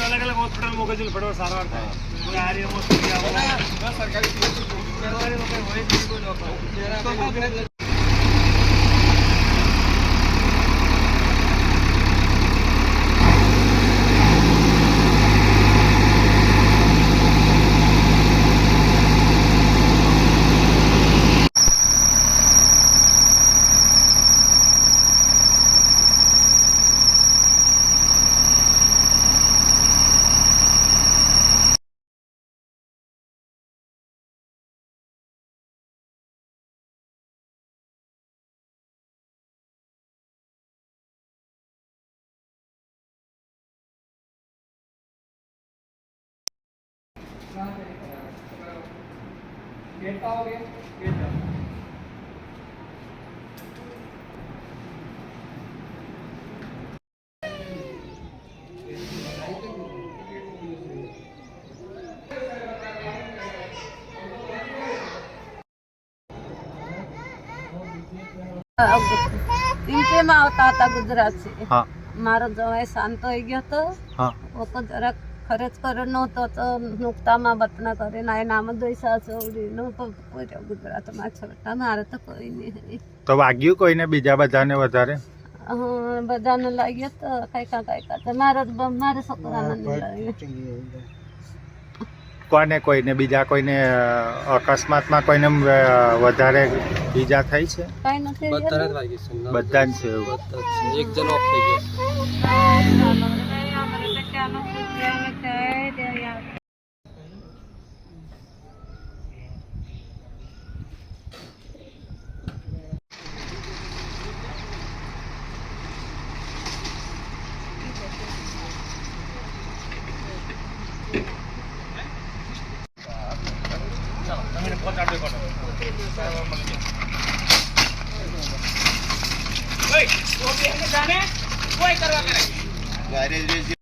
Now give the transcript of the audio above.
अलग अलग हॉस्पिटल में गजल फटो सारा सरकारी નહીં કોઈ લોકો. પિંકેમાં આવતા હતા ગુજરાતથી. હા. મારો જવાય શાંત થઈ ગયો હતો. જરાક નહોતો તો નુકતામાં બતના કરીને આ નામ દોઈસા ચૌરીનો પૂર્યો ગુજરાતમાં છોટા મારે તો કોઈ નહીં. તો વાગ્યું કોઈને બીજા બધાને વધારે? હા, બધાને લાગ્યો તો કઈ કા કઈ કા મારા મારા છોકરાને લાગ્યો. કોને કોઈને? બીજા કોઈને અકસ્માતમાં કોઈને વધારે ઈજા થઈ છે? કઈ નથી બધા જ વાગ્યું છે. બધા જ છે. એક જણ ઓફ થઈ ગયો. કોઈ કરવા કરે